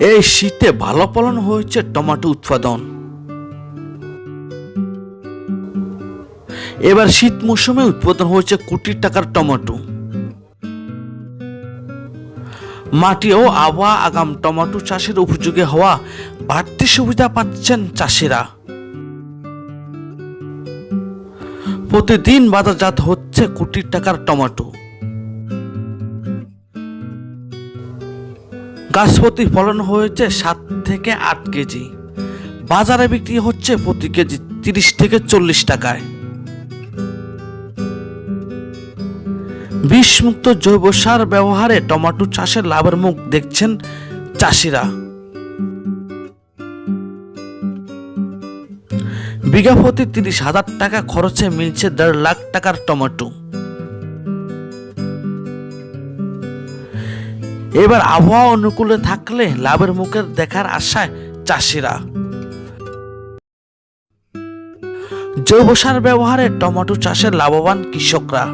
এই শীতে ভালো ফলন হয়েছে টমেটো উৎপাদন। এবার শীত মৌসুমে উৎপাদন হয়েছে কোটি টাকার টমেটো। মাটি ও আবহাওয়া আগাম টমেটো চাষের উপযোগী হওয়া বাড়তি সুবিধা পাচ্ছেন চাষিরা। প্রতিদিন বাজারজাত হচ্ছে কোটি টাকার টমেটো। গাছপতি ফলন হয়েছে সাত থেকে আট কেজি। বাজারে বিক্রি হচ্ছে প্রতি কেজি তিরিশ থেকে চল্লিশ টাকায়। বিষমুক্ত জৈব সার ব্যবহারে টমেটো চাষের লাভের মুখ দেখছেন চাষিরা। বিঘা প্রতি তিরিশ হাজার টাকা খরচে মিলছে দেড় লাখ টাকার টমেটো। এবার আবহাওয়া অনুকূলে থাকলে লাভের মুখে দেখার আশায় চাষিরা। জৈব সার ব্যবহারে টমেটো চাষে লাভবান কৃষকরা।